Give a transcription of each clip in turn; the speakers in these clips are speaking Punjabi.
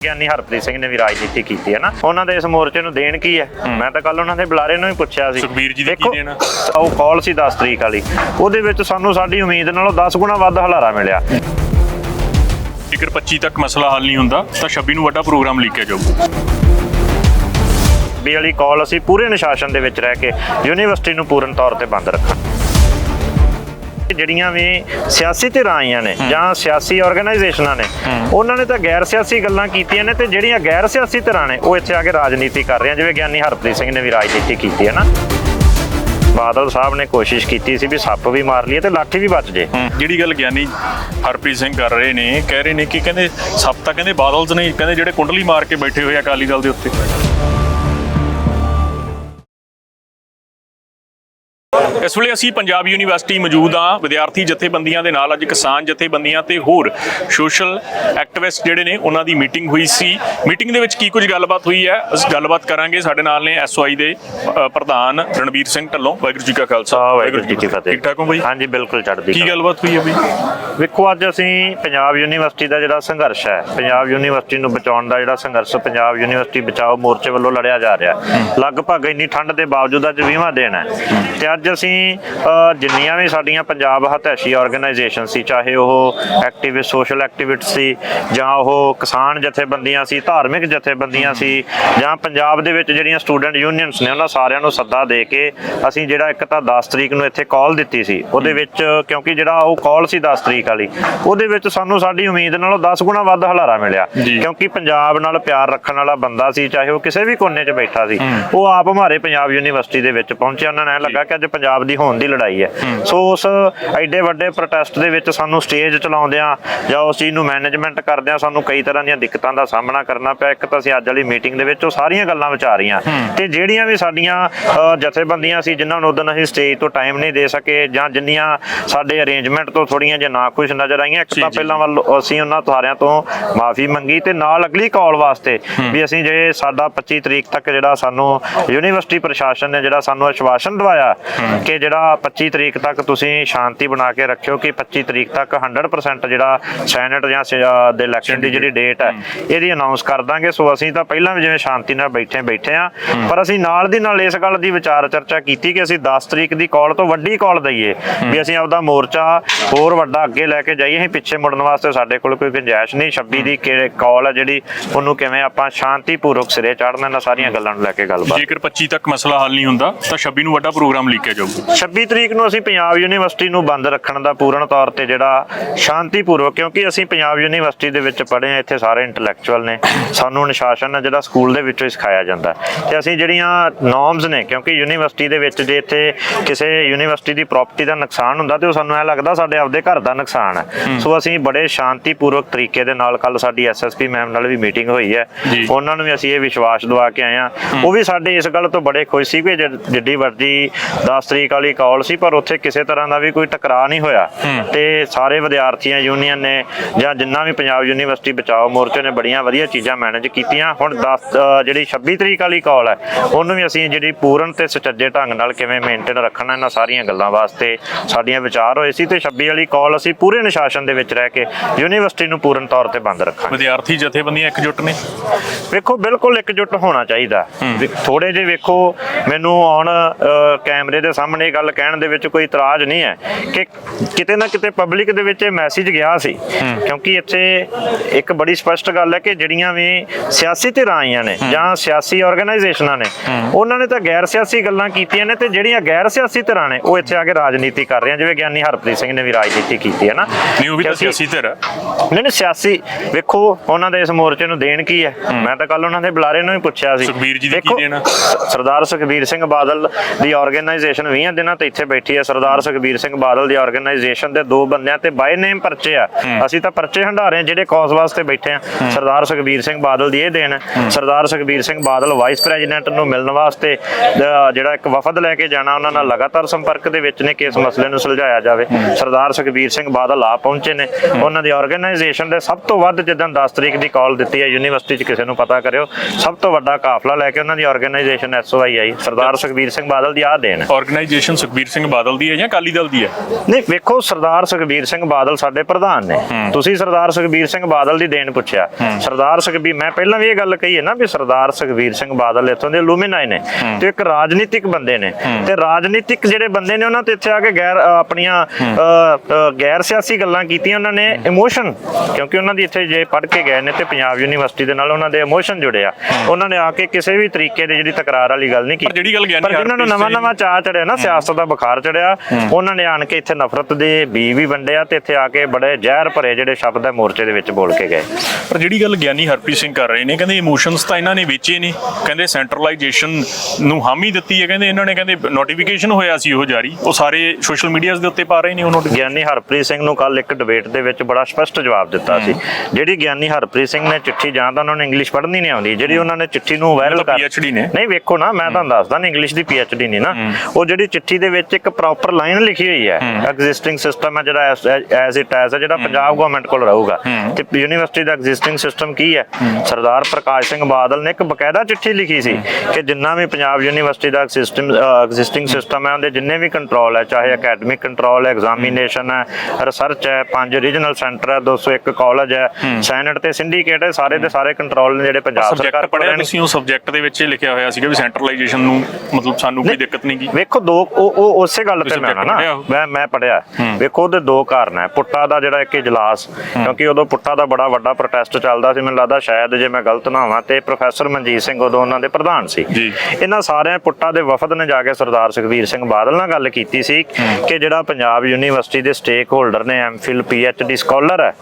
ਗਿਆਨੀ ਹਰਪ੍ਰੀਤ ਸਿੰਘ ਨੇ ਵੀ ਰਾਜਨੀਤੀ ਕੀਤੀ ਹੈ ਨਾ। ਉਹਨਾਂ ਦੇ ਇਸ ਮੋਰਚੇ ਨੂੰ ਦੇਣ ਕੀ ਹੈ? ਮੈਂ ਤਾਂ ਕੱਲ ਉਹਨਾਂ ਦੇ ਬੁਲਾਰੇ ਨੂੰ ਹੀ ਪੁੱਛਿਆ ਸੀ। ਸੁਖਬੀਰ ਜੀ ਦੀ ਕੀ ਦੇਣ? ਉਹ ਕਾਲ ਸੀ 10 ਤਰੀਕ ਵਾਲੀ। ਉਹਦੇ ਵਿੱਚ ਸਾਨੂੰ ਸਾਡੀ ਉਮੀਦ ਨਾਲੋਂ 10 ਗੁਣਾ ਵੱਧ ਹਲਾਰਾ ਮਿਲਿਆ। ਜੇਕਰ 25 ਤੱਕ ਮਸਲਾ ਹੱਲ ਨਹੀਂ ਹੁੰਦਾ ਤਾਂ 26 ਨੂੰ ਵੱਡਾ ਪ੍ਰੋਗਰਾਮ ਲਿਖਿਆ ਜਾਊਗਾ। ਵੀ ਵਾਲੀ ਕਾਲ ਅਸੀਂ ਪੂਰੇ ਅਨੁਸ਼ਾਸਨ ਦੇ ਵਿੱਚ ਰਹਿ ਕੇ ਯੂਨੀਵਰਸਿਟੀ ਨੂੰ ਪੂਰਨ ਤੌਰ ਤੇ ਬੰਦ ਰੱਖਾਂ ਜਿਹੜੀਆਂ ਵੀ ਸਿਆਸੀ ਧਿਰਾਂ ਆਈਆਂ ਨੇ ਜਾਂ ਸਿਆਸੀ ਆਰਗੇਨਾਈਜੇਸ਼ਨਾਂ ਨੇ ਉਹਨਾਂ ਨੇ ਤਾਂ ਗੈਰ ਸਿਆਸੀ ਗੱਲਾਂ ਕੀਤੀਆਂ ਨੇ ਤੇ ਜਿਹੜੀਆਂ ਗੈਰ ਸਿਆਸੀ ਧਿਰਾਂ ਨੇ ਉਹ ਇੱਥੇ ਆ ਕੇ ਰਾਜਨੀਤੀ ਕਰ ਰਹੀਆਂ ਜਿਵੇਂ ਗਿਆਨੀ ਹਰਪ੍ਰੀਤ ਸਿੰਘ ਨੇ ਵੀ ਰਾਜਨੀਤੀ ਕੀਤੀ ਹੈ ਨਾ। ਬਾਦਲ ਸਾਹਿਬ ਨੇ ਕੋਸ਼ਿਸ਼ ਕੀਤੀ ਸੀ ਵੀ ਸੱਪ ਵੀ ਮਾਰ ਲਈਏ ਤੇ ਲਾਠੀ ਵੀ ਬਚ ਜੇ। ਜਿਹੜੀ ਗੱਲ ਗਿਆਨੀ ਹਰਪ੍ਰੀਤ ਸਿੰਘ ਕਰ ਰਹੇ ਨੇ ਕਹਿ ਰਹੇ ਨੇ ਕਿ ਕਹਿੰਦੇ ਸਭ ਤਾਂ ਕਹਿੰਦੇ ਬਾਦਲਸ ਨੇ ਕਹਿੰਦੇ ਜਿਹੜੇ ਕੁੰਡਲੀ ਮਾਰ ਕੇ ਬੈਠੇ ਹੋਏ ਆ ਅਕਾਲੀ ਦਲ ਦੇ ਉੱਤੇ। ਇਸ ਵੇਲੇ ਅਸੀਂ ਪੰਜਾਬ ਯੂਨੀਵਰਸਿਟੀ ਮੌਜੂਦ ਹਾਂ। ਵਿਦਿਆਰਥੀ ਜਥੇਬੰਦੀਆਂ ਦੇ ਨਾਲ ਅੱਜ ਕਿਸਾਨ ਜਥੇਬੰਦੀਆਂ ਤੇ ਹੋਰ ਸੋਸ਼ਲ ਐਕਟਿਵਿਸਟ ਜਿਹੜੇ ਨੇ ਉਹਨਾਂ ਦੀ ਮੀਟਿੰਗ ਹੋਈ ਸੀ। ਮੀਟਿੰਗ ਦੇ ਵਿੱਚ ਕੀ ਕੁਝ ਗੱਲਬਾਤ ਹੋਈ ਹੈ? ਅਸੀਂ ਗੱਲਬਾਤ ਕਰਾਂਗੇ। ਸਾਡੇ ਨਾਲ ਨੇ ਐਸਓਆਈ ਦੇ ਪ੍ਰਧਾਨ ਰਣਬੀਰ ਸਿੰਘ ਢੱਲੋਂ। ਵਾਹਿਗੁਰੂ ਜੀ ਕਾ ਖਾਲਸਾ। ਵਾਹਿਗੁਰੂ ਜੀ ਕੀ ਫਤਿਹ। ਠੀਕ ਠਾਕ ਹੋ ਬਾਈ? ਹਾਂਜੀ ਬਿਲਕੁਲ ਚੜ੍ਹਦੀ ਕੀ। ਗੱਲਬਾਤ ਹੋਈ ਹੈ ਬਈ? ਵੇਖੋ ਅੱਜ ਅਸੀਂ ਪੰਜਾਬ ਯੂਨੀਵਰਸਿਟੀ ਦਾ ਜਿਹੜਾ ਸੰਘਰਸ਼ ਹੈ ਪੰਜਾਬ ਯੂਨੀਵਰਸਿਟੀ ਨੂੰ ਬਚਾਉਣ ਦਾ ਜਿਹੜਾ ਸੰਘਰਸ਼ ਪੰਜਾਬ ਯੂਨੀਵਰਸਿਟੀ ਬਚਾਓ ਮੋਰਚੇ ਵੱਲੋਂ ਲੜਿਆ ਜਾ ਰਿਹਾ ਲਗਭਗ ਇੰਨੀ ਠੰਡ ਦੇ ਬਾਵਜੂਦ ਅੱਜ 20ਵਾਂ ਦਿਨ ਹੈ ਤੇ ਅੱਜ ਅਸੀਂ ਜਿੰਨੀਆਂ ਵੀ ਸਾਡੀਆਂ ਪੰਜਾਬ ਹਤੈਸ਼ੀ ਆਰਗੇਨਾਈਜੇਸ਼ਨ ਸੀ ਚਾਹੇ ਉਹ ਐਕਟਿਵਿਸਟ ਸੋਸ਼ਲ ਐਕਟਿਵਿਸਟ ਸੀ ਜਾਂ ਉਹ ਕਿਸਾਨ ਜਥੇਬੰਦੀਆਂ ਸੀ ਧਾਰਮਿਕ ਜਥੇਬੰਦੀਆਂ ਸੀ ਜਾਂ ਪੰਜਾਬ ਦੇ ਵਿੱਚ ਜਿਹੜੀਆਂ ਸਟੂਡੈਂਟ ਯੂਨੀਅਨਸ ਨੇ ਉਹਨਾਂ ਸਾਰਿਆਂ ਨੂੰ ਸੱਦਾ ਦੇ ਕੇ ਅਸੀਂ ਜਿਹੜਾ ਇੱਕ ਤਾਂ 10 ਤਰੀਕ ਨੂੰ ਇੱਥੇ ਕਾਲ ਦਿੱਤੀ ਸੀ। ਉਹਦੇ ਵਿੱਚ ਕਿਉਂਕਿ ਜਿਹੜਾ ਉਹ ਕਾਲ ਸੀ 10 ਤਰੀਕ ਵਾਲੀ ਉਹਦੇ ਵਿੱਚ ਸਾਨੂੰ ਸਾਡੀ ਉਮੀਦ ਨਾਲੋਂ 10 ਗੁਣਾ ਵੱਧ ਹਲਾਰਾ ਮਿਲਿਆ। ਕਿਉਂਕਿ ਪੰਜਾਬ ਨਾਲ ਪਿਆਰ ਰੱਖਣ ਵਾਲਾ ਬੰਦਾ ਸੀ ਚਾਹੇ ਉਹ ਕਿਸੇ ਵੀ ਕੋਨੇ 'ਚ ਬੈਠਾ ਸੀ ਉਹ ਆਪ ਹਮਾਰੇ ਪੰਜਾਬ ਯੂਨੀਵਰਸਿਟੀ ਦੇ ਵਿੱਚ ਪਹੁੰਚਿਆ। ਉਹਨਾਂ ਨੂੰ ਲੱਗਾ ਕਿ ਅੱਜ ਪੰਜਾਬ ਦੀ ਹੋਣ ਦੀ ਲੜਾਈ ਹੈ। ਸੋ ਉਸ ਐਡੇ ਵੱਡੇ ਪ੍ਰੋਟੈਸਟ ਦੇ ਵਿੱਚ ਸਾਨੂੰ ਸਟੇਜ ਚਲਾਉਂਦਿਆਂ ਜਾਂ ਉਸ ਚੀਜ਼ ਨੂੰ ਮੈਨੇਜਮੈਂਟ ਕਰਦਿਆਂ ਸਾਨੂੰ ਕਈ ਤਰ੍ਹਾਂ ਦੀਆਂ ਦਿੱਕਤਾਂ ਦਾ ਸਾਹਮਣਾ ਕਰਨਾ ਪਿਆ। ਇੱਕ ਤਾਂ ਅਸੀਂ ਅੱਜ ਵਾਲੀ ਮੀਟਿੰਗ ਦੇ ਵਿੱਚ ਉਹ ਸਾਰੀਆਂ ਗੱਲਾਂ ਵਿਚਾਰੀਆਂ ਤੇ ਜਿਹੜੀਆਂ ਵੀ ਸਾਡੀਆਂ ਜਥੇਬੰਦੀਆਂ ਸੀ ਜਿਨ੍ਹਾਂ ਨੂੰ ਉਦੋਂ ਅਸੀਂ ਸਟੇਜ ਤੋਂ ਟਾਈਮ ਨਹੀਂ ਦੇ ਸਕੇ ਜਾਂ ਜਿੰਨੀਆਂ ਸਾਡੇ ਅਰੇਂਜਮੈਂਟ ਤੋਂ ਥੋੜੀਆਂ ਜਿਹਾ ਨਾ ਖੁਸ਼ ਨਜ਼ਰ ਆਈਆਂ ਇੱਕ ਜੀ, ਤਾਂ ਜੀ। ਪਹਿਲਾਂ ਵੱਲ ਅਸੀਂ ਉਹਨਾਂ ਸਾਰਿਆਂ ਤੋਂ ਮਾਫੀ ਮੰਗੀ ਤੇ ਨਾਲ ਅਗਲੀ ਕਾਲ ਵਾਸਤੇ ਵੀ ਅਸੀਂ ਜੇ ਸਾਡਾ 25 ਤਰੀਕ ਤੱਕ ਜਿਹੜਾ ਸਾਨੂੰ ਯੂਨੀਵਰਸਿਟੀ ਪ੍ਰਸ਼ਾਸਨ ਨੇ ਜਿਹੜਾ ਸਾਨੂੰ ਆਸ਼ਵਾਸਨ ਦਵਾਇਆ ਕਿ ਜਿਹੜਾ 25 ਤਰੀਕ ਤੱਕ ਤੁਸੀਂ ਸ਼ਾਂਤੀ ਬਣਾ ਕੇ ਰੱਖਿਓ ਕਿ 25 ਤਰੀਕ ਤੱਕ 100% ਜਿਹੜਾ ਸੈਨੇਟ ਜਾਂ ਦੇ ਇਲੈਕਸ਼ਨ ਦੀ ਜਿਹੜੀ ਡੇਟ ਹੈ ਇਹਦੀ ਅਨਾਉਂਸ ਕਰ ਦਾਂਗੇ। ਸੋ ਅਸੀਂ ਤਾਂ ਪਹਿਲਾਂ ਵੀ ਜਿਵੇਂ ਸ਼ਾਂਤੀ ਨਾਲ ਬੈਠੇ ਬੈਠੇ ਆ ਪਰ ਅਸੀਂ ਨਾਲ ਦੀ ਨਾਲ ਇਸ ਗੱਲ ਦੀ ਵਿਚਾਰ ਚਰਚਾ ਕੀਤੀ ਕਿ ਅਸੀਂ 10 ਤਰੀਕ ਦੀ ਕਾਲ ਤੋਂ ਵੱਡੀ ਕਾਲ ਦਈਏ ਵੀ ਅਸੀਂ ਆਪਦਾ ਮੋਰਚਾ ਹੋਰ ਵੱਡਾ ਅੱਗੇ ਲੈ ਕੇ ਜਾਈਏ। ਅਸੀਂ ਪਿੱਛੇ ਮੁੜਨ ਵਾਸਤੇ ਸਾਡੇ ਕੋਲ ਕੋਈ ਗੁੰਜਾਇਸ਼ ਨਹੀਂ। 26 ਦੀ ਕਾਲ ਹੈ ਜਿਹੜੀ ਉਹਨੂੰ ਕਿਵੇਂ ਆਪਾਂ ਸ਼ਾਂਤੀਪੂਰਵਕ ਸਿਰੇ ਚਾੜਨਾ ਇਹਨਾਂ ਸਾਰੀਆਂ ਗੱਲਾਂ ਨੂੰ ਲੈ ਕੇ ਗੱਲਬਾਤ। ਜੇਕਰ 25 ਤੱਕ ਮਸਲਾ ਹੱਲ ਨਹੀਂ ਹੁੰਦਾ ਤਾਂ 26 ਨੂੰ ਵੱਡਾ ਪ੍ਰੋਗਰਾਮ ਲਿਖਿਆ ਜਾਊਗਾ। 26 ਤਰੀਕ ਨੂੰ ਅਸੀਂ ਪੰਜਾਬ ਯੂਨੀਵਰਸਿਟੀ ਨੂੰ ਬੰਦ ਰੱਖਣ ਦਾ ਪੂਰਨ ਤੌਰ ਤੇ ਜਿਹੜਾ ਸ਼ਾਂਤੀਪੂਰਵਕ ਕਿਉਂਕਿ ਅਸੀਂ ਪੰਜਾਬ ਯੂਨੀਵਰਸਿਟੀ ਦੇ ਵਿੱਚ ਪੜ੍ਹੇ ਆ ਇੱਥੇ ਸਾਰੇ ਇੰਟੈਲੈਕਚੁਅਲ ਨੇ। ਸਾਨੂੰ ਅਨੁਸ਼ਾਸਨ ਹੈ ਜਿਹੜਾ ਸਕੂਲ ਦੇ ਵਿੱਚੋਂ ਹੀ ਸਿਖਾਇਆ ਜਾਂਦਾ। ਤੇ ਅਸੀਂ ਜਿਹੜੀਆਂ ਨੋਰਮਸ ਨੇ ਕਿਉਂਕਿ ਯੂਨੀਵਰਸਿਟੀ ਦੇ ਵਿੱਚ ਜੇ ਇੱਥੇ ਕਿਸੇ ਯੂਨੀਵਰਸਿਟੀ ਦੀ ਪ੍ਰਾਪਰਟੀ ਦਾ ਨੁਕਸਾਨ ਹੁੰਦਾ ਤੇ ਉਹ ਸਾਨੂੰ ਐ ਲੱਗਦਾ ਸਾਡੇ ਆਪਦੇ ਘਰ ਦਾ ਨੁਕਸਾਨ ਹੈ। ਸੋ ਅਸੀਂ ਬੜੇ ਸ਼ਾਂਤੀਪੂਰਵਕ ਤਰੀਕੇ ਦੇ ਨਾਲ ਕੱਲ ਸਾਡੀ ਐਸਐਸਪੀ ਮੈਮ ਨਾਲ ਵੀ ਮੀਟਿੰਗ ਹੋਈ ਹੈ। ਉਹਨਾਂ ਨੂੰ ਵੀ ਅਸੀਂ ਇਹ ਵਿਸ਼ਵਾਸ ਦਵਾ ਕੇ ਆਏ ਆ ਉਹ ਵੀ ਸਾਡੇ ਇਸ ਗੱਲ ਤੋਂ ਬੜੇ ਖੁਸ਼ ਸੀ ਕਿ ਜਿੱਡੀ ਵੱਡੀ 10 ਤਰੀਕ ਵਾਲੀ ਕਾਲ ਸੀ ਪਰ ਉੱਥੇ ਕਿਸੇ ਤਰ੍ਹਾਂ ਦਾ ਵੀ ਕੋਈ ਟਕਰਾਅ ਨਹੀਂ ਹੋਇਆ। ਤੇ ਸਾਰੇ ਵਿਦਿਆਰਥੀਆਂ ਯੂਨੀਅਨ ਨੇ ਜਾਂ ਜਿੰਨਾ ਵੀ ਪੰਜਾਬ ਯੂਨੀਵਰਸਿਟੀ ਬਚਾਓ ਮੋਰਚੇ ਨੇ ਬੜੀਆਂ ਵਧੀਆ ਚੀਜ਼ਾਂ ਮੈਨੇਜ ਕੀਤੀਆਂ। ਹੁਣ 10 ਅ, ਜਿਹੜੀ 26 ਤਰੀਕ ਵਾਲੀ ਕਾਲ ਹੈ ਉਹਨੂੰ ਵੀ ਅਸੀਂ ਜਿਹੜੀ ਪੂਰਨ ਤੇ ਸੁਚੱਜੇ ਢੰਗ ਨਾਲ ਕਿਵੇਂ ਮੇਨਟੇਨ ਰੱਖਣਾ ਇਹਨਾਂ ਸਾਰੀਆਂ ਗੱਲਾਂ ਵਾਸਤੇ ਸਾਡੀਆਂ ਵਿਚਾਰ ਹੋਏ ਸੀ ਤੇ 26 ਵਾਲੀ ਕਾਲ ਅਸੀਂ ਪੂਰੇ ਅਨੁਸ਼ਾਸਨ ਦੇ ਵਿੱਚ ਰਹਿ ਕੇ ਯੂਨੀਵਰਸਿਟੀ ਨੂੰ ਪੂਰਨ ਤੌਰ ਤੇ ਬੰਦ ਰੱਖਾਂਗੇ। ਵਿਦਿਆਰਥੀ ਜਥੇਬੰਦੀਆਂ ਇਕਜੁੱਟ ਨੇ? ਵੇਖੋ ਬਿਲਕੁਲ ਇਕਜੁੱਟ ਹੋਣਾ ਚਾਹੀਦਾ। ਥੋੜੇ ਜਿਹੇ ਵੇਖੋ ਮੈਨੂੰ ਆਉਣ ਕੈਮਰੇ ਦੇ ਸਾਹਮਣੇ ਇਹ ਗੱਲ ਕਹਿਣ ਦੇ ਵਿੱਚ ਕੋਈ ਇਤਰਾਜ਼ ਨਹੀਂ ਹੈ ਕਿ ਕਿਤੇ ਨਾ ਕਿਤੇ ਪਬਲਿਕ ਦੇ ਵਿੱਚ ਇਹ ਮੈਸੇਜ ਗਿਆ ਸੀ। ਕਿਉਂਕਿ ਇੱਥੇ ਇੱਕ ਬੜੀ ਸਪਸ਼ਟ ਗੱਲ ਹੈ ਕਿ ਜਿਹੜੀਆਂ ਵੀ ਸਿਆਸੀ ਧਿਰਾਂ ਆਈਆਂ ਨੇ ਜਾਂ ਸਿਆਸੀ ਆਰਗੇਨਾਈਜੇਸ਼ਨਾਂ ਨੇ ਉਹਨਾਂ ਨੇ ਤਾਂ ਗੈਰ ਸਿਆਸੀ ਗੱਲਾਂ ਕੀਤੀਆਂ ਨੇ ਤੇ ਜਿਹੜੀਆਂ ਗੈਰ ਸਿਆਸੀ ਧਿਰਾਂ ਨੇ ਉਹ ਇੱਥੇ ਆ ਕੇ ਰਾਜਨੀਤੀ ਕਰ ਰਹੀਆਂ ਜਿਵੇਂ ਗਿਆਨੀ ਹਰਪ੍ਰੀਤ ਸਿੰਘ ਨੇ ਵੀ ਰਾਜਨੀਤੀ ਕੀਤੀ ਹੈ ਨਾ। ਨਹੀਂ ਉਹ ਵੀ ਤਾਂ ਸਿਆਸੀ ਧਿਰ ਨਹੀਂ ਨਹੀਂ ਸਿਆਸੀ। ਵੇਖੋ ਉਹਨਾਂ ਦੇ ਇਸ ਮੋਰਚੇ ਨੂੰ ਦੇਣ ਕੀ ਹੈ? ਮੈਂ ਤਾਂ ਕੱਲ ਉਹਨਾਂ ਦੇ ਬੁਲਾਰੇ ਨੂੰ ਹੀ ਪੁੱਛਿਆ ਸੀ। ਸੁਖਬੀਰ ਜੀ ਦੀ ਕੀ ਦੇਣ ਸਰਦਾਰ ਸੁਖਬੀਰ ਸਿੰਘ ਬਾਦਲ ਦੀ ਆਰਗੇਨਾਈਜੇਸ਼ਨ 20 ਦਿਨਾਂ ਤੇ ਇੱਥੇ ਬੈਠੀ ਹੈ ਸਰਦਾਰ ਸੁਖਬੀਰ ਸਿੰਘ ਬਾਦਲ ਦੀ ਆਰਗੇਨਾਈਜੇਸ਼ਨ ਦੇ ਦੋ ਬੰਦਿਆਂ ਤੇ ਬਾਈ ਨੇਮ ਪਰਚੇ ਆ। ਅਸੀਂ ਤਾਂ ਪਰਚੇ ਹੰਡਾ ਰਹੇ ਜਿਹੜੇ ਕੌਜ਼ ਵਾਸਤੇ ਬੈਠੇ ਆ। ਸਰਦਾਰ ਸੁਖਬੀਰ ਸਿੰਘ ਬਾਦਲ ਦੀ ਇਹ ਦੇਣ। ਸਰਦਾਰ ਸੁਖਬੀਰ ਸਿੰਘ ਬਾਦਲ ਵਾਈਸ ਪ੍ਰੈਜ਼ੀਡੈਂਟ ਨੂੰ ਮਿਲਣ ਵਾਸਤੇ ਜਿਹੜਾ ਇੱਕ ਵਫਦ ਲੈ ਕੇ ਜਾਣਾ ਉਹਨਾਂ ਨਾਲ ਲਗਾਤਾਰ ਸੰਪਰਕ ਦੇ ਵਿੱਚ ਨੇ ਕਿ ਇਸ ਮਸਲੇ ਨੂੰ ਸੁਲਝਾਇਆ ਜਾਵੇ। ਸਰਦਾਰ ਸੁਖਬੀਰ ਸਿੰਘ ਬਾਦਲ ਆ ਪਹੁੰਚੇ ਨੇ। ਉਹਨਾਂ ਦੀ ਆਰਗੇਨਾਈਜੇਸ਼ਨ ਦੇ ਸਭ ਤੋਂ ਵੱਧ ਜਿੱਦਾਂ 10 ਤਰੀਕ ਦੀ ਕਾਲ ਦਿੱਤੀ ਹੈ ਯੂਨੀਵਰਸਿਟੀ 'ਚ ਕਿਸੇ ਨੂੰ ਪਤਾ ਕਰਿਓ ਸਭ ਤੋਂ ਵੱਡਾ ਕਾਫਲਾ ਲੈ ਕੇ ਉਹਨਾਂ ਦੀ ਆਰਗੇਨਾਈਜੇਸ਼ਨ ਐਸਓਆਈ ਆਈ ਸਰਦਾਰ ਸੁਖਬੀਰ ਸਿੰਘ ਬਾਦਲ ਦੀ ਆ ਦੇਣ। ਆਰਗੇਨਾਈਜੇਸ਼ਨ ਸੁਖਬੀਰ ਸਿੰਘ ਬਾਦਲ ਦੀ ਹੈ ਜਾਂ ਅਕਾਲੀ ਦਲ ਦੀ ਹੈ? ਨਹੀਂ ਵੇਖੋ ਸਰਦਾਰ ਸੁਖਬੀਰ ਸਿੰਘ ਬਾਦਲ ਸਾਡੇ ਪ੍ਰਧਾਨ ਨੇ। ਤੁਸੀਂ ਸਰਦਾਰ ਸੁਖਬੀਰ ਸਿੰਘ ਬਾਦਲ ਦੀ ਦੇਣ ਪੁੱਛਿਆ। ਸਰਦਾਰ ਸੁਖਬੀਰ ਮੈਂ ਪਹਿਲਾਂ ਵੀ ਇਹ ਗੱਲ ਕਹੀ ਹੈ ਨਾ ਵੀ ਸਰਦਾਰ ਸੁਖਬੀਰ ਸਿੰਘ ਬਾਦਲ ਇੱਥੋਂ ਦੇ ਲੂਮੀਨਾਈ ਨੇ ਤੇ ਇੱਕ ਰਾਜਨੀਤਿਕ ਬੰਦੇ ਨੇ। ਤੇ ਰਾਜਨੀਤਿਕ ਜਿਹੜੇ ਬੰਦੇ ਨੇ ਉਹਨਾਂ ਤੇ ਇੱਥੇ ਆ ਕੇ ਗੈਰ ਆਪਣੀਆਂ ਗੈਰ ਸਿਆਸੀ ਗੱਲਾਂ ਕੀਤੀਆਂ ਉਹਨਾਂ ਨੇ। ਇਮੋਸ਼ਨ ਕਿਉਂਕਿ ਉਹਨਾਂ ਦੀ ਇੱਥੇ ਜੇ ਪੜ੍ਹ ਕੇ ਗਏ ਨੇ ਤੇ ਪੰਜਾਬ ਯੂਨੀਵਰਸਿਟੀ ਦੇ ਨਾਲ ਉਹਨਾਂ ਦੇ ਇਮੋਸ਼ਨ ਜੁੜਿਆ ਉਹਨਾਂ ਨੇ ਆ ਕੇ ਕਿਸੇ ਵੀ ਤਰੀਕੇ ਦੀ ਜਿਹੜੀ ਤਕਰਾਰ ਵਾਲੀ ਗੱਲ ਨਹੀਂ ਪਰ ਕੀਤੀ। ਜਿਹੜੀ ਗੱਲ ਗਿਆਨੀ ਪਰ ਜਿਨ੍ਹਾਂ ਨੂੰ ਨਵਾਂ ਨਵਾਂ ਚਾਹ ਚੜਿਆ ਨਾ ਸਿਆਸਤ ਦਾ ਬੁਖਾਰ ਚੜਿਆ ਉਹਨਾਂ ਨੇ ਆਣ ਕੇ ਇੱਥੇ ਨਫ਼ਰਤ ਦੇ ਬੀ ਵੀ ਵੰਡਿਆ ਤੇ ਇੱਥੇ ਆ ਕੇ ਬੜੇ ਜ਼ਹਿਰ ਭਰੇ ਜਿਹੜੇ ਸ਼ਬਦ ਹੈ ਮੋਰਚੇ ਦੇ ਵਿੱਚ ਬੋਲ ਕੇ ਗਏ। ਪਰ ਜਿਹੜੀ ਗੱਲ ਗਿਆਨੀ ਹਰਪ੍ਰੀਤ ਸਿੰਘ ਕਰ ਰਹੇ ਨੇ ਕਹਿੰਦੇ ਇਮੋਸ਼ਨਸ ਤਾਂ ਇਹਨਾਂ ਨੇ ਵੇਚੇ ਨੇ। ਕਹਿੰਦੇ ਸੈਂਟਰਲਾਈਜੇਸ਼ਨ ਨੂੰ ਹਾਮੀ ਦਿੱਤੀ ਹੈ ਕਹਿੰਦੇ ਇਹਨਾਂ ਨੇ ਕਹਿੰਦੇ ਨੋਟੀਫਿਕੇਸ਼ਨ ਹੋਇਆ ਸੀ ਉਹ ਜਾਰੀ। ਉਹ ਸਾਰੇ ਸੋਸ਼ਲ ਮੀਡੀਆਜ਼ ਦੇ ਉੱਤੇ ਪਾ ਰਹੇ ਨੇ ਉਹ। ਗਿਆਨੀ ਹਰਪ੍ਰੀਤ ਸਿੰਘ ਨੂੰ ਕੱਲ ਇੱਕ ਡਿਬੇਟ ਦੇ ਵਿੱਚ ਬੜਾ ਸਪਸ਼ਟ ਜਵਾਬ ਦਿੱਤਾ ਸੀ। ਜਿਹੜੀ ਗਿਆਨੀ ਹਰਪ੍ਰੀਤ ਸਿੰਘ ਨੇ ਚਿੱਠੀ ਜਾਂ ਤਾਂ ਉਹਨਾਂ ਨੂੰ ਇੰਗਲਿਸ਼ ਪੜ੍ਹਨੀ ਨਹੀਂ ਆਉਂਦੀ ਜਿਹੜੀ ਉਹਨਾਂ ਨੇ ਚਿੱਠੀ ਨੂੰ ਵਾਇਰਲ ਕਰ। ਨਹੀਂ ਵੇਖੋ ਨਾ ਮੈਂ ਤੁਹਾਨੂੰ ਦੱਸਦਾ ਇੰਗਲਿਸ਼ ਦੀ ਪੀਐਚਡੀ ਨਹੀਂ ਨਾ। ਉਹ ਜਿਹੜੀ ਚਿੱਠੀ ਦੇ ਵਿੱਚ ਇੱਕ ਪ੍ਰੋਪਰ ਲਾਈਨ ਲਿਖੀ ਹੋਈ ਹੈ ਐਗਜ਼ਿਸਟਿੰਗ ਸਿਸਟਮ ਹੈ ਜਿਹੜਾ ਐਜ਼ ਇਟ ਐਜ਼ ਹੈ ਜਿਹੜਾ ਪੰਜਾਬ ਗਵਰਨਮੈਂਟ ਕੋਲ ਰਹੂਗਾ। ਤੇ ਯੂਨੀਵਰਸਿਟੀ ਦਾ ਐਗਜ਼ਿਸਟਿੰਗ ਸਿਸਟਮ ਕੀ ਹੈ? ਸਰਦਾਰ ਪ੍ਰਕਾਸ਼ ਸਿੰਘ ਬਾਦਲ ਨੇ ਇੱਕ ਬਕਾਇਦਾ ਚਿੱਠੀ ਲਿਖੀ ਸੀ ਕਿ ਜਿੰਨਾ ਵੀ ਪੰਜਾਬ ਯੂਨੀਵਰਸਿਟੀ ਦਾ ਸਿਸਟਮ ਐਗਜ਼ਿਸਟਿੰਗ ਸਿਸਟਮ ਹੈ। ਉਹਦੇ ਜਿੰਨੇ ਵੀ ਕੰਟਰੋਲ ਹੈ ਚਾਹੇ ਅਕੈਡਮਿਕ ਕੰਟਰੋਲ ਹੈ ਐਗਜ਼ਾਮੀਨੇਸ਼ਨ ਹੈ ਰਿਸਰਚ ਹੈ ਪੰਜ ਰੀਜਨਲ ਸੈਂਟਰ ਹੈ 201 ਕਾਲਜ ਹੈ ਸੈਨੇਟ ਤੇ ਸਿੰਡੀਕੇਟ ਹੈ ਸਾਰੇ ਦੇ ਸਾਰੇ ਕੰਟਰੋਲ ਨੇ ਜਿਹੜੇ ਪੰਜਾਬ ਸਰਕਾਰ ਕੋਲ। ਤੁਸੀਂ ਉਹ ਸਬਜੈਕਟ ਦੇ ਵਿੱਚ ਲਿਖਿਆ ਹੋਇਆ ਸੀਗਾ ਵੀ ਸੈਂਟਰਲਾਈਜੇਸ਼ਨ ਨੂੰ ਮਤਲਬ ਸਾਨੂੰ ਕੋਈ ਦਿੱਕਤ ਨਹੀਂ ਗੀ। ਵੇਖੋ ਦੋ ਉਹ ਉਹ ਉਸੇ ਗੱਲ ਤੇ ਮੈਂ ਨਾ? ਮੈਂ ਮੈਂ ਪੜਿਆ ਵੇਖੋ ਉਹਦੇ ਦੋ ਕਾਰਨ ਹੈ। ਪੁੱਟਾ ਦਾ ਜਿਹੜਾ ਇੱਕ ਇਜਲਾਸ ਕਿਉਂਕਿ ਉਦੋਂ ਪੁੱਟਾ ਦਾ ਬੜਾ ਵੱਡਾ ਪ੍ਰੋਟੈਸਟ ਚੱਲਦਾ ਸੀ। ਮੈਨੂੰ ਲੱਗਦਾ ਸ਼ਾਇਦ ਜੇ ਮੈਂ ਗਲਤ ਨਾ ਹੋਵਾਂ ਤੇ ਪ੍ਰੋਫੈਸਰ ਮਨਜੀਤ ਸਿੰਘ ਉਦੋਂ ਉਹਨਾਂ ਦੇ ਪ੍ਰਧਾਨ ਸੀ। ਇਹਨਾਂ ਸਾਰਿਆਂ ਪੁੱਟਾ ਦੇ ਵਫਦ ਨੇ ਜਾ ਕੇ ਸਰਦਾਰ ਸੁਖਬੀਰ ਸਿੰਘ ਬਾਦਲ ਨਾਲ ਗੱਲ ਕੀਤੀ ਸੀ ਕਿ ਜਿਹੜਾ ਪੰਜਾਬ ਯੂਨੀਵਰਸਿਟੀ ਦੇ ਸਟੇਕ ਹੋਲਡਰ ਨੇ ਐਮਫਿਲ ਪੀਐਚਡੀ ਸਕਾਲਰ ਹੈ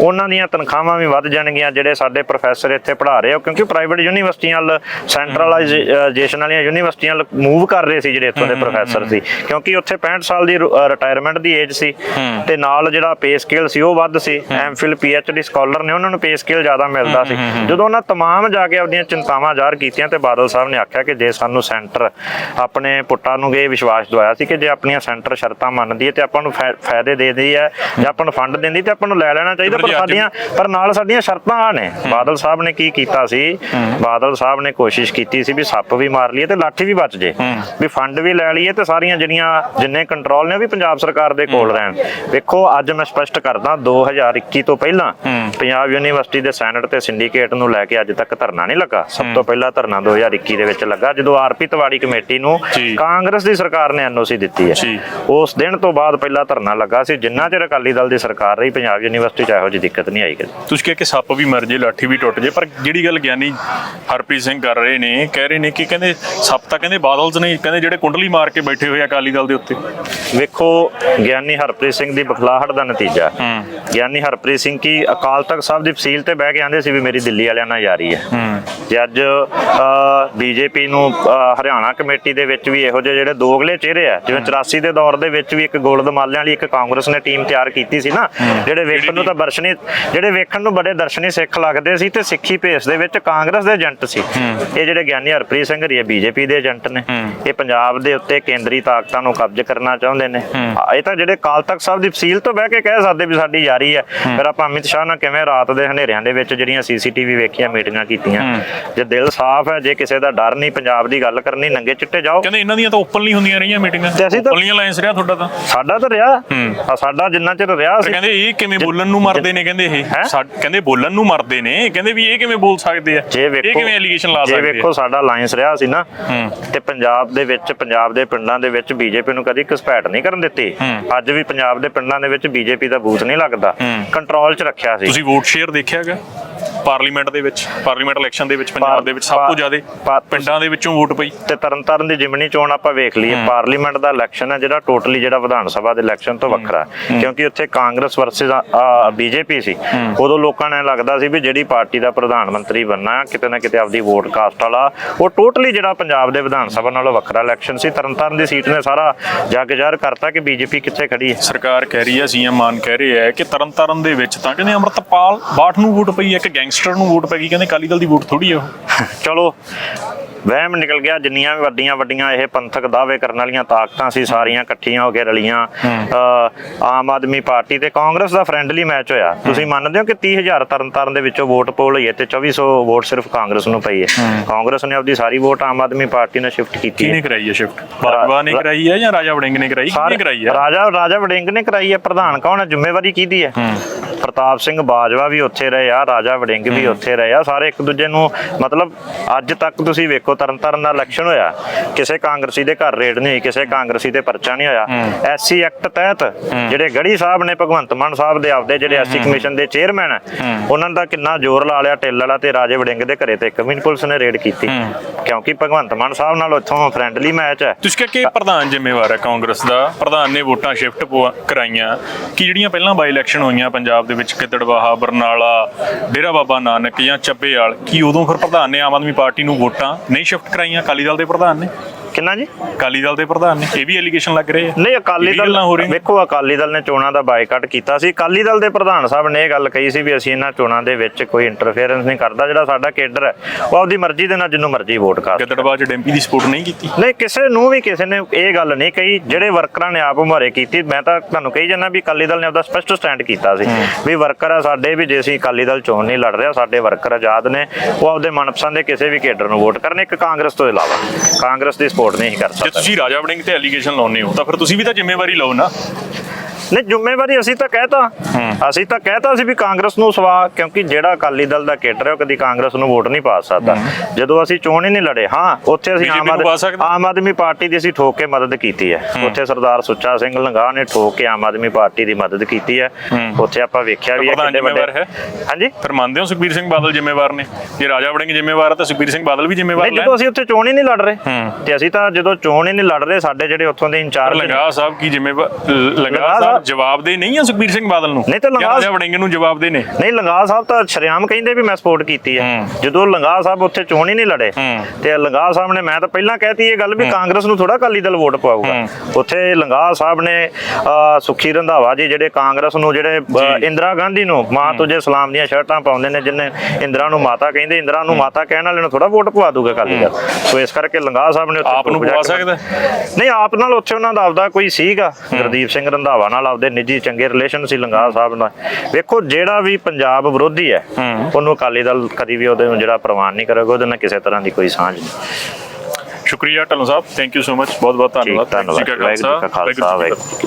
ਉਹਨਾਂ ਦੀਆਂ ਤਨਖਾਹਾਂ ਵੀ ਵੱਧ ਜਾਣਗੀਆਂ ਜਿਹੜੇ ਸਾਡੇ ਪ੍ਰੋਫੈਸਰ ਇੱਥੇ ਪੜ੍ਹਾ ਰਹੇ ਹੋ। ਕਿਉਂਕਿ ਪ੍ਰਾਈਵੇਟ ਯੂਨੀਵਰਸਿਟੀਆਂ ਵੱਲ ਸੈਂਟਰਲਾਈਜੇਸ਼ਨ ਵਾਲੀਆਂ ਯੂਨੀਵਰਸਿਟੀਆਂ ਵੱਲ ਮੂਵ ਕਰ ਰਹੇ ਸੀ ਜਿਹੜੇ ਇੱਥੋਂ ਦੇ ਪ੍ਰੋਫੈਸਰ ਸੀ। ਕਿਉਂਕਿ ਉੱਥੇ 65 ਸਾਲ ਦੀ ਰਿਟਾਇਰਮੈਂਟ ਦੀ ਏਜ ਸੀ ਤੇ ਨਾਲ ਜਿਹੜਾ ਪੇ ਸਕੇਲ ਸੀ ਉਹ ਵੱਧ ਸੀ। ਐਮਫਿਲ ਪੀਐਚਡੀ ਸਕਾਲਰ ਨੇ ਉਹਨਾਂ ਨੂੰ ਪੇ ਸਕੇਲ ਜ਼ਿਆਦਾ ਮਿਲਦਾ ਸੀ। ਜਦੋਂ ਉਹਨਾਂ ਤਮਾਮ ਜਾ ਕੇ ਆਪਣੀਆਂ ਚਿੰਤਾਵਾਂ ਜ਼ਾਹਰ ਕੀਤੀਆਂ ਤੇ ਬਾਦਲ ਸਾਹਿਬ ਨੇ ਆਖਿਆ ਕਿ ਜੇ ਸਾਨੂੰ ਸੈਂਟਰ ਆਪਣੇ ਪੁੱਟਾਂ ਨੂੰ ਇਹ ਵਿਸ਼ਵਾਸ ਦਵਾਇਆ ਸੀ ਕਿ ਜੇ ਆਪਣੀਆਂ ਸੈਂਟਰ ਸ਼ਰਤਾਂ ਮੰਨਦੀ ਹੈ ਤੇ ਆਪਾਂ ਨੂੰ ਫਾਇ- ਫਾਇਦੇ ਦੇ ਦੀ ਹੈ ਜਾਂ ਆਪਾਂ ਨੂੰ ਫੰਡ ਦਿੰਦੀ ਤੇ ਆਪਾਂ ਨੂੰ ਲੈ ਲੈਣਾ ਚਾਹੀਦਾ ਪਰ ਸਾਡੀਆਂ ਪਰ ਨਾਲ ਸਾਡੀਆਂ ਸ਼ਰਤਾਂ ਆ ਨੇ। ਬਾਦਲ ਸਾਹਿਬ ਨੇ ਕੀ ਕੀਤਾ ਸੀ? ਬਾਦਲ ਸਾਹਿਬ ਨੇ ਕੋਸ਼ਿਸ਼ ਕੀਤੀ ਸੀ ਵੀ ਸੱਪ ਵੀ ਮਾਰ ਲਈਏ ਤੇ ਲਾਠੀ ਵੀ ਬਚ ਜੇ। ਵੀ ਫੰਡ ਵੀ ਲੈ ਲਈਏ ਤੇ ਸਾਰੀਆਂ ਜਿਹੜੀਆਂ ਜਿੰਨੇ ਕੰਟਰੋਲ ਨੇ ਉਹ ਵੀ ਪੰਜਾਬ ਸਰਕਾਰ ਦੇ ਕੋਲ ਰਹਿਣ। ਵੇਖੋ ਅੱਜ ਮੈਂ ਸਪਸ਼ਟ ਕਰਦਾ 2021 ਤੋਂ ਪਹਿਲਾਂ ਪੰਜਾਬ ਯੂਨੀਵਰਸਿਟੀ ਦੇ ਸੈਨੇਟ ਤੇ ਸਿੰਡੀਕੇਟ ਨੂੰ ਲੈ ਕੇ ਅੱਜ ਤੱਕ ਧਰਨਾ ਨਹੀਂ ਲੱਗਾ। ਸਭ ਤੋਂ ਪਹਿਲਾਂ ਧਰਨਾ 2021 ਦੇ ਵਿੱਚ ਲੱਗਾ ਜਦੋਂ ਆਰਪੀ ਤਵਾੜੀ ਕਮੇਟੀ ਨੂੰ। ਕਾਂਗਰਸ ਦੀ ਸਰਕਾਰ ਨੇ ਐਨਓਸੀ ਦਿੱਤੀ ਹੈ। ਉਸ ਦਿਨ ਤੋਂ ਬਾਅਦ ਪਹਿਲਾ ਧਰਨਾ ਲੱਗਾ ਸੀ। ਜਿੰਨਾ ਚਿਰ ਅਕਾਲੀ ਦਲ ਦੀ ਸਰਕਾਰ ਰਹੀ ਪੰਜਾਬ ਯੂਨੀਵਰਸਿਟੀ 'ਚ ਇਹੋ ਜਿਹੀ ਦਿੱਕਤ ਨਹੀਂ ਆਈ ਕਦੇ। ਤੁਸੀਂ ਕਿਹਾ ਕਿ ਸੱਪ ਵੀ ਮਰ ਜੇ ਲਾਠੀ ਵੀ ਟੁੱਟ ਜੇ ਪਰ ਜਿਹੜੀ ਗੱਲ ਗਿਆਨੀ ਹਰਪ੍ਰੀਤ ਸਿੰਘ ਕਰ ਰਹੇ ਨੇ ਕਹਿ ਰਹੇ ਨੇ ਕਿ ਕਹਿੰਦੇ ਸੱਪ ਤਾਂ ਕਹਿੰਦੇ ਬਾਦਲਸ ਨੇ ਕਹਿੰਦੇ ਜਿਹੜੇ ਕੁੰਡਲੀ ਮਾਰ ਕੇ ਬੈਠੇ ਹੋਏ ਅਕਾਲੀ ਦਲ ਦੇ ਉੱਤੇ। ਵੇਖੋ ਗਿਆਨੀ ਹਰਪ੍ਰੀਤ ਸਿੰਘ ਦੀ ਬਖਲਾਹਟ ਦਾ ਨਤੀਜਾ। ਗਿਆਨੀ ਹਰਪ੍ਰੀਤ ਸਿੰਘ ਕੀ ਅਕਾਲ ਤਖਤ ਸਾਹਿਬ ਦੀ ਫਸੀਲ ਤੇ ਬਹਿ ਕੇ ਆਂਦੇ ਸੀ ਵੀ ਮੇਰੀ ਦਿੱਲੀ ਵਾਲਿਆਂ ਨਾਲ ਯਾਰੀ ਹੈ। ਜੇ ਅੱਜ ਬੀਜੇਪੀ ਨੂੰ ਹਰਿਆਣਾ ਕਮੇਟੀ ਦੇ ਵਿੱਚ ਵੀ ਇਹੋ ਜਿਹੇ ਜਿਹੜੇ ਦੋਗਲੇ ਚਿਹਰੇ ਆ ਜਿਵੇਂ 84 ਦੇ ਦੌਰ ਦੇ ਵਿੱਚ ਵੀ ਇੱਕ ਗੋਲਦ ਮਾਲਿਆਂ ਵਾਲੀ ਇੱਕ ਕਾਂਗਰਸ ਨੇ ਟੀਮ ਤਿਆਰ ਕੀਤੀ ਸੀ ਨਾ ਜਿਹੜੇ ਵੇਖਣ ਨੂੰ ਤਾਂ ਦਰਸ਼ਨੀ ਜਿਹੜੇ ਵੇਖਣ ਨੂੰ ਬੜੇ ਦਰਸ਼ਨੀ ਸਿੱਖ ਲੱਗਦੇ ਸੀ ਤੇ ਸਿੱਖੀ ਭੇਸ ਦੇ ਵਿੱਚ ਕਾਂਗਰਸ ਦੇ ਏਜੰਟ ਸੀ। ਇਹ ਜਿਹੜੇ ਗਿਆਨੀ ਹਰਪ੍ਰੀਤ ਸਿੰਘ ਹਰੀਏ ਬੀਜੇਪੀ ਦੇ ਏਜੰਟ ਨੇ। ਇਹ ਪੰਜਾਬ ਦੇ ਉੱਤੇ ਕੇਂਦਰੀ ਤਾਕਤਾਂ ਨੂੰ ਕਬਜ਼ ਕਰਨਾ ਚਾਹੁੰਦੇ ਨੇ। ਇਹ ਤਾਂ ਜਿਹੜੇ ਕਾਲ ਤਖਤ ਸਾਹਿਬ ਦੀ ਫਸੀਲ ਤੋਂ ਬਹਿ ਕੇ ਕਹਿ ਸਕਦੇ ਵੀ ਸਾਡੀ ਯਾਰੀ ਹੈ। ਫਿਰ ਆਪਾਂ ਅਮਿਤ ਸ਼ਾਹ ਨਾਲ ਕਿਵੇਂ ਰਾਤ ਦੇ ਹਨੇਰਿਆਂ ਦੇ ਵਿੱਚ ਜਿਹੜੀਆਂ ਸੀਸੀਟੀਵੀ ਵੇਖੀਆਂ ਮੀਟਿੰਗਾਂ ਕੀਤੀਆਂ। ਜੇ ਦਿਲ ਸਾਫ਼ ਹੈ ਜੇ ਕਿਸੇ ਦਾ ਡਰ ਨਹੀਂ ਪੰਜਾਬ ਦੀ ਗੱਲ ਕਰਨੀ ਨੰਗੇ ਚਿੱਟੇ ਜਾਓ। ਕਹਿੰਦੇ ਇਹਨਾਂ ਦੀਆਂ ਤਾਂ ਓਪਨਲੀ ਹੁੰਦੀਆਂ ਰਹੀਆਂ ਮੀਟਿੰਗਾਂ। ਤੇ ਤਾਂ- ਓਪਨਲੀ ਅਲਾਈਅੰਸ ਰਿਹਾ ਤੁਹਾਡਾ ਤਾਂ। ਸਾਡਾ ਤਾਂ ਰਿਹਾ। ਆ ਸਾਡਾ ਜਿੰਨਾ ਚਿਰ ਰਿਹਾ ਤੇ ਸੀ। ਕਹਿੰਦੇ ਇਹ ਕਿਵੇਂ ਬੋਲਣ ਨੂੰ ਮਰਦੇ ਨੇ ਕਹਿੰਦੇ ਇਹ। ਕਹਿੰਦੇ ਬੋਲਣ ਨੂੰ ਮਰਦੇ ਨੇ। ਕਹਿੰਦੇ ਵੀ ਇਹ ਕਿਵੇਂ ਬੋਲ ਸਕਦੇ ਆ? ਜੇ ਇਹ ਵੇਖੋ ਕਿਵੇਂ ਐਲੀਗੇਸ਼ਨ ਲਾ ਜੇ ਸਕਦੇ ਵੇਖੋ ਆ ਸਾਡਾ ਅਲਾਈਅੰਸ ਰਿਹਾ ਸੀ ਨਾ। ਤੇ ਪੰਜਾਬ ਦੇ ਵਿੱਚ ਪੰਜਾਬ ਦੇ ਪਿੰਡਾਂ ਦੇ ਵਿੱਚ ਬੀਜੇਪੀ ਨੂੰ ਕਦੀ ਘਸਪੈਠ ਨਹੀਂ ਕਰਨ ਦਿੱਤੀ। ਅੱਜ ਵੀ ਪੰਜਾਬ ਦੇ ਪਿੰਡਾਂ ਦੇ ਵਿੱਚ ਬੀਜੇਪੀ ਦਾ ਬੂਥ ਨਹੀਂ ਲੱਗਦਾ। ਕੰਟਰੋਲ 'ਚ ਰੱਖਿਆ ਸੀ। ਤੁਸੀਂ ਵੋਟ ਸ਼ੇਅਰ ਦੇਖਿਆਗਾ ਪਾਰਲੀਮੈਂਟ ਦੇ ਵਿੱਚ ਪਾਰਲੀਮੈਂਟ ਇਲੈਕਸ਼ਨ ਦੇ ਵਿੱਚ ਪੰਜਾਬ ਦੇ ਵਿੱਚ ਸਭ ਤੋਂ ਜ਼ਿਆਦਾ ਪਿੰਡਾਂ ਦੇ ਵਿੱਚੋਂ ਵੋਟ ਪਈ। ਤੇ ਤਰਨਤਾਰਨ ਦੀ ਜਿਮਨੀ ਚੋਣ ਆਪਾਂ ਵੇਖ ਲਈਏ ਪਾਰਲੀਮੈਂਟ ਦਾ ਇਲੈਕਸ਼ਨ ਹੈ ਜਿਹੜਾ ਟੋਟਲੀ ਜਿਹੜਾ ਵਿਧਾਨ ਸਭਾ ਦੇ ਇਲੈਕਸ਼ਨ ਤੋਂ ਵੱਖਰਾ। ਕਿਉਂਕਿ ਉੱਥੇ ਕਾਂਗਰਸ ਵਰਸਸ ਬੀਜੇਪੀ ਸੀ। ਉਦੋਂ ਲੋਕਾਂ ਨੇ ਲੱਗਦਾ ਸੀ ਵੀ ਜਿਹੜੀ ਪਾਰਟੀ ਦਾ ਪ੍ਰਧਾਨ ਮੰਤਰੀ ਬਣਨਾ ਕਿਤੇ ਨਾ ਕਿਤੇ ਆਪਦੀ ਵੋਟ ਕਾਸਟ ਵਾਲਾ ਉਹ ਟੋਟਲੀ ਜਿਹੜਾ ਪੰਜਾਬ ਦੇ ਵਿਧਾਨ ਸਭਾ ਨਾਲੋਂ ਵੱਖਰਾ ਇਲੈਕਸ਼ਨ ਸੀ। ਤਰਨਤਾਰਨ ਦੀ ਸੀਟ ਨੇ ਸਾਰਾ ਜੱਗ ਜ਼ਾਹਰ ਕਰਤਾ ਕਿ ਬੀਜੇਪੀ ਕਿੱਥੇ ਖੜੀ ਹੈ। ਸਰਕਾਰ ਕਹਿ ਰਹੀ ਹੈ ਸੀਐਮ ਮਾਨ ਕਹਿ ਰਿਹਾ ਹੈ ਕਿ ਤਰਨਤਾਰਨ ਦੇ ਵਿੱਚ ਤਾਂ ਕਹਿੰਦੇ ਅੰਮ੍ਰਿਤਪਾਲ ਬਾਠ ਨੂੰ ਵੋਟ ਪਈ ਇੱਕ ਗੈਂਗਸਟਰ ਨੂੰ ਵੋਟ ਪੈ ਗਈ ਕਹਿੰਦੇ ਅਕਾਲੀ ਦਲ ਦੀ ਵੋਟ ਥੋੜੀ ਆ ਉਹ। ਚਲੋ। ਵਹਿਮ ਨਿਕਲ ਗਿਆ ਜਿੰਨੀਆਂ ਵੀ ਵੱਡੀਆਂ ਵੱਡੀਆਂ ਇਹ ਪੰਥਕ ਦਾਅਵੇ ਕਰਨ ਵਾਲੀਆਂ ਤਾਕਤਾਂ ਸੀ ਸਾਰੀਆਂ ਇਕੱਠੀਆਂ ਹੋ ਕੇ ਰਲੀਆਂ। ਆਮ ਆਦਮੀ ਪਾਰਟੀ ਤੇ ਕਾਂਗਰਸ ਦਾ ਫ੍ਰੈਂਡਲੀ ਮੈਚ ਹੋਇਆ। ਤੁਸੀਂ ਮੰਨਦੇ ਹੋ ਕਿ 30000 ਤਰਨਤਾਰਨ ਦੇ ਵਿੱਚੋਂ ਵੋਟ ਪੋਲ ਹੋਈ ਹੈ ਤੇ 2400 ਵੋਟ ਸਿਰਫ ਕਾਂਗਰਸ ਨੂੰ ਪਈ ਹੈ? ਕਾਂਗਰਸ ਨੇ ਆਪਦੀ ਸਾਰੀ ਵੋਟ ਆਮ ਆਦਮੀ ਪਾਰਟੀ ਨਾਲ ਸ਼ਿਫਟ ਕੀਤੀ ਕਿਹਨੇ ਕਰਾਈ ਹੈ ਸ਼ਿਫਟ? ਬਾਜਵਾ ਨੇ ਕਰਾਈ ਹੈ ਜਾਂ ਰਾਜਾ ਵੜਿੰਗ ਨੇ ਕਰਾਈ? ਕਿਹਨੇ ਕਰਾਈ ਹੈ? ਰਾਜਾ ਰਾਜਾ ਵੜਿੰਗ ਨੇ ਕਰਾਈ ਹੈ। ਪ੍ਰਧਾਨ ਕੌਣ ਹੈ? ਜ਼ਿੰਮੇਵਾਰੀ ਕਿਹਦੀ ਹੈ? ਪ੍ਰਤਾਪ ਸਿੰਘ ਬਾਜਵਾ ਵੀ ਉੱਥੇ ਰਹੇ ਆ ਰਾਜਾ ਵੜਿੰਗ ਵੀ ਉੱਥੇ ਰਹੇ ਆ। ਸਾਰੇ ਇੱਕ ਦੂਜੇ ਨੂੰ ਮਤਲਬ ਅੱਜ ਤੱਕ ਤੁਸੀਂ ਵੇਖੋ ਤਰਨਤਾਰਨ ਦਾ ਇਲੈਕਸ਼ਨ ਹੋਇਆ ਕਿਸੇ ਕਾਂਗਰਸੀ ਦੇ ਘਰ ਰੇਡ ਨਹੀਂ ਹੋਈ ਕਿਸੇ ਕਾਂਗਰਸੀ ਤੇ ਪਰਚਾ ਨਹੀਂ ਹੋਇਆ। ਐਸਸੀ ਐਕਟ ਤਹਿਤ ਜਿਹੜੇ ਗੜੀ ਸਾਹਿਬ ਨੇ ਭਗਵੰਤ ਮਾਨ ਸਾਹਿਬ ਦੇ ਆਪਦੇ ਜਿਹੜੇ ਐਸਸੀ ਕਮਿਸ਼ਨ ਦੇ ਚੇਅਰਮੈਨ ਹੈ। ਉਹਨਾਂ ਦਾ ਕਿੰਨਾ ਜ਼ੋਰ ਲਾ ਲਿਆ ਟਿੱਲ ਵਾਲਾ ਤੇ ਰਾਜੇ ਵੜਿੰਗ ਦੇ ਘਰੇ ਤੇ ਕਮਿਊਨ ਪੁਲਿਸ ਨੇ ਰੇਡ ਕੀਤੀ। ਕਿਉਂਕਿ ਭਗਵੰਤ ਮਾਨ ਸਾਹਿਬ ਨਾਲ ਉੱਥੋਂ ਫ੍ਰੈਂਡਲੀ ਮੈਚ ਹੈ ਤੁਸੀਂ ਕਿਹਾ ਕਿ ਪ੍ਰਧਾਨ ਜ਼ਿੰਮੇਵਾਰ ਹੈ ਕਾਂਗਰਸ ਦਾ। ਪ੍ਰਧਾਨ ਨੇ ਵੋਟਾਂ ਸ਼ਿਫਟ ਕਰਾਈਆਂ। ਕਿ ਜਿਹੜੀਆਂ ਪਹਿਲਾਂ ਬਾਈ ਇਲੈਕਸ਼ਨ ਹੋਈਆਂ ਪੰਜਾਬ ਦੇ ਵਿੱਚ ਕਿਤੜਵਾਹਾ ਬਰਨਾਲਾ ਡੇਰਾ ਬਾਬਾ ਨਾਨਕ ਜਾਂ ਚੱਬੇਵਾਲ ਕੀ ਉਦੋਂ ਫਿਰ ਪ੍ਰਧਾਨ ਨੇ ਆਮ ਆਦਮੀ ਪਾਰਟੀ ਨੂੰ ਵੋਟਾਂ ਨਹੀਂ ਸ਼ਿਫਟ ਕਰਾਈਆਂ ਅਕਾਲੀ ਦਲ ਦੇ ਪ੍ਰਧਾਨ ਨੇ। ਕਿੰਨਾ ਜੀ? ਅਕਾਲੀ ਦਲ ਦੇ ਪ੍ਰਧਾਨ ਨੇ ਇਹ ਵੀ ਐਲੀਗੇਸ਼ਨ ਲੱਗ ਰਹੇ ਆ। ਨਹੀਂ ਅਕਾਲੀ ਦਲ। ਵੇਖੋ ਅਕਾਲੀ ਦਲ ਨੇ ਚੋਣਾਂ ਦਾ ਬਾਈਕਾਟ ਕੀਤਾ ਸੀ। ਅਕਾਲੀ ਦਲ ਦੇ ਪ੍ਰਧਾਨ ਸਾਹਿਬ ਨੇ ਇਹ ਗੱਲ ਕਹੀ ਸੀ ਵੀ ਅਸੀਂ ਇਹਨਾਂ ਚੋਣਾਂ ਦੇ ਵਿੱਚ ਕੋਈ ਇੰਟਰਫੇਰੈਂਸ ਨਹੀਂ ਕਰਦਾ ਜਿਹੜਾ ਸਾਡਾ ਕੇਡਰ ਹੈ ਉਹ ਆਪਦੀ ਮਰਜ਼ੀ ਦੇ ਨਾਲ ਜਿੰਨੂੰ ਮਰਜ਼ੀ ਵੋਟ ਕਰ ਗਿੱਦੜਬਾਹ ਚ ਡੈਂਪੀ ਦੀ ਸਪੋਰਟ ਨਹੀਂ ਕੀਤੀ। ਨਹੀਂ ਕਿਸੇ ਨੂੰ ਵੀ ਕਿਸੇ ਨੇ ਇਹ ਗੱਲ ਨਹੀਂ ਕਹੀ ਜਿਹੜੇ ਵਰਕਰਾਂ ਨੇ ਆਪ ਮੁਹਾਰੇ ਕੀਤੀ। ਮੈਂ ਤਾਂ ਤੁਹਾਨੂੰ ਕਹੀ ਜਾਂਦਾ ਵੀ ਅਕਾਲੀ ਦਲ ਨੇ ਆਪਦਾ ਸਪਸ਼ਟ ਸਟੈਂਡ ਕੀਤਾ ਸੀ ਵੀ ਵਰਕਰ ਆ ਸਾਡੇ ਵੀ ਜੇ ਅਸੀਂ ਅਕਾਲੀ ਦਲ ਚੋਣ ਨਹੀਂ ਲੜ ਰਿਹਾ ਸਾਡੇ ਵਰਕਰ ਆਜ਼ਾਦ ਨੇ ਉਹ ਆਪਦੇ ਮਨਪਸੰਦ ਦੇ ਕਿਸੇ ਵੀ ਕੇਡਰ ਨੂੰ ਵੋਟ ਕਰਨ ਇੱਕ ਕਾਂਗਰਸ ਤੋਂ ਇਲਾਵਾ। ਕਾਂਗਰਸ ਦੀ ਸਪੋਰਟ ਨਹੀਂ ਕਰ ਜੇ ਸਕਦਾ ਤੁਸੀਂ ਰਾਜਾ ਵੜਿੰਗ ਤੇ ਐਲੀਗੇਸ਼ਨ ਲਾਉਨੇ ਹੋ, ਤਾਂ ਫਿਰ ਤੁਸੀਂ ਵੀ ਤਾਂ ਜ਼ਿੰਮੇਵਾਰੀ ਲਓ ਨਾ। ਨਹੀਂ ਜ਼ਿੰਮੇਵਾਰੀ ਅਸੀਂ ਤਾਂ ਕਹਿਤਾ। ਅਸੀਂ ਤਾਂ ਕਹਿਤਾ ਸੀ ਵੀ ਕਾਂਗਰਸ ਨੂੰ ਸਵਾ ਕਿਉਂਕਿ ਜਿਹੜਾ ਅਕਾਲੀ ਦਲ ਦਾ ਕੇਡਰ ਹੈ ਉਹ ਕਦੀ ਕਾਂਗਰਸ ਨੂੰ ਵੋਟ ਨਹੀਂ ਪਾ ਸਕਦਾ। ਜਦੋਂ ਅਸੀਂ ਚੋਣ ਹੀ ਨਹੀਂ ਲੜੇ ਹਾਂ ਉੱਥੇ ਅਸੀਂ ਆਮ ਨੂੰ ਆਦਮੀ? ਆਮ ਆਦਮੀ ਪਾਰਟੀ ਦੀ ਅਸੀਂ ਠੋਕ ਕੇ ਮਦਦ ਕੀਤੀ ਹੈ। ਉੱਥੇ ਸਰਦਾਰ ਸੁੱਚਾ ਸਿੰਘ ਲੰਗਾ ਨੇ ਠੋਕ ਕੇ ਆਮ ਆਦਮੀ ਪਾਰਟੀ ਦੀ ਮਦਦ ਕੀਤੀ ਹੈ। ਉੱਥੇ ਆਪਾਂ ਵੇਖਿਆ ਵੀ ਹੈ ਕਿੰਨੇ ਵੱਡੇ? ਹਾਂਜੀ? ਫਿਰ ਮੰਨਦੇ ਹੋ ਸੁਖਬੀਰ ਸਿੰਘ ਬਾਦਲ ਜ਼ਿੰਮੇਵਾਰ ਨੇ? ਜੇ ਰਾਜਾ ਵੜਿੰਗ ਜ਼ਿੰਮੇਵਾਰ ਹੈ ਤਾਂ ਸੁਖਬੀਰ ਸਿੰਘ ਬਾਦਲ ਵੀ ਜ਼ਿੰਮੇਵਾਰ ਨਹੀਂ ਲੈ ਜਦੋਂ ਅਸੀਂ ਉੱਥੇ ਚੋਣ ਹੀ ਨਹੀਂ ਲੜ ਰਹੇ। ਤੇ ਅਸੀਂ ਤਾਂ ਜਦੋਂ ਚੋਣ ਹੀ ਨਹੀਂ ਲੜ ਰਹੇ ਸਾਡੇ ਜਿਹੜੇ ਉੱਥੋਂ ਦੇ ਇੰਚਾਰਜ ਨੇ ਲੰਗਾ ਸਾਹਿਬ ਕੀ ਜ਼ਿੰਮੇਵਾਰ ਲੰਗਾ ਲੰਗਾਹ ਸਾਹਿਬ ਸਾਹਿਬ- ਜਵਾਬ ਦੇ ਨਹੀਂ ਆ ਸੁਖਬੀਰ ਸਿੰਘ ਬਾਦਲ ਨੂੰ? ਨਹੀਂ ਤਾਂ ਲੰਗਾਹ- ਰਾਜਾ ਵੜਿੰਗ ਨੂੰ ਜਵਾਬ ਦੇ ਨੇ। ਨਹੀਂ ਲੰਗਾ ਸਾਹਿਬ ਤਾਂ ਸ਼ਰਿਆਮ ਕਹਿੰਦੇ ਵੀ ਮੈਂ ਸਪੋਰਟ ਕੀਤੀ ਹੈ। ਜਦੋਂ ਲੰਗਾ ਸਾਹਿਬ ਉੱਥੇ ਚੋਣ ਹੀ ਨਹੀਂ ਲੜੇ। ਤੇ ਲੰਗਾ ਸਾਹਿਬ ਨੇ ਮੈਂ ਤਾਂ ਪਹਿਲਾਂ ਕਹਿਤੀ ਇਹ ਗੱਲ ਵੀ ਕਾਂਗਰਸ ਨੂੰ ਥੋੜਾ ਅਕਾਲੀ ਦਲ ਵੋਟ ਪਾਊਗਾ। ਉੱਥੇ ਲੰਗਾ ਸਾਹਿਬ ਨੇ ਸੁਖੀ ਰੰਧਾਵਾ ਜੀ ਜਿਹੜੇ ਕਾਂਗਰਸ ਨੂੰ ਜਿਹੜੇ। ਇੰਦਰਾ ਗਾਂਧੀ ਨੂੰ ਮਾਂ ਤੁਝੇ ਸਲਾਮ ਦੀਆਂ ਸ਼ਰਟਾਂ ਪਾਉਂਦੇ ਨੇ ਜਿਨੇ ਇੰਦਰਾ ਨੂੰ ਮਾਤਾ ਕਹਿੰਦੇ ਇੰਦਰਾ ਨੂੰ ਮਾਤਾ ਕਹਿਣ ਵਾਲੇ ਨੂੰ ਥੋੜਾ ਵੋਟ ਪਵਾ ਦੂਗਾ ਅਕਾਲੀ ਦਲ। ਸੋ ਇਸ ਕਰਕੇ ਲੰਗਾ ਸਾਹਿਬ ਨੇ ਉੱਥੇ ਆਪ ਨੂੰ ਪਵਾ ਸਕਦਾ? ਨਹੀਂ ਆਪ ਨਾਲ ਉੱਥੇ ਉਹਨਾਂ ਦਾ ਆਪਦਾ ਕੋਈ ਸੀਗਾ ਗੁਰਦੀਪ ਸਿੰਘ ਰੰਧਾਵਾ ਨਾਲ। ਆਪਦੇ ਨਿੱਜੀ ਚੰਗੇ ਰਿਲੇਸ਼ਨ ਸੀ ਲੰਗਾ ਸਾਹਿਬ ਨਾਲ। ਵੇਖੋ ਜਿਹੜਾ ਵੀ ਪੰਜਾਬ ਵਿਰੋਧੀ ਹੈ। ਉਹਨੂੰ ਅਕਾਲੀ ਦਲ ਕਦੀ ਵੀ ਉਹਦੇ ਨੂੰ ਜਿਹੜਾ ਪ੍ਰਵਾਨ ਨਹੀਂ ਕਰੇਗਾ ਉਹਦੇ ਨਾਲ ਕਿਸੇ ਤਰ੍ਹਾਂ ਦੀ ਕੋਈ ਸਾਂਝ ਨਹੀਂ। ਸ਼ੁਕਰੀਆ Dhillon Sahib thank you so much ਬਹੁਤ ਬਹੁਤ ਧੰਨਵਾਦ। ਧੰਨਵਾਦ। ਵਾਹਿਗੁਰੂ ਜੀ ਕਾ ਖਾਲਸਾ ਵਾਹਿਗੁਰੂ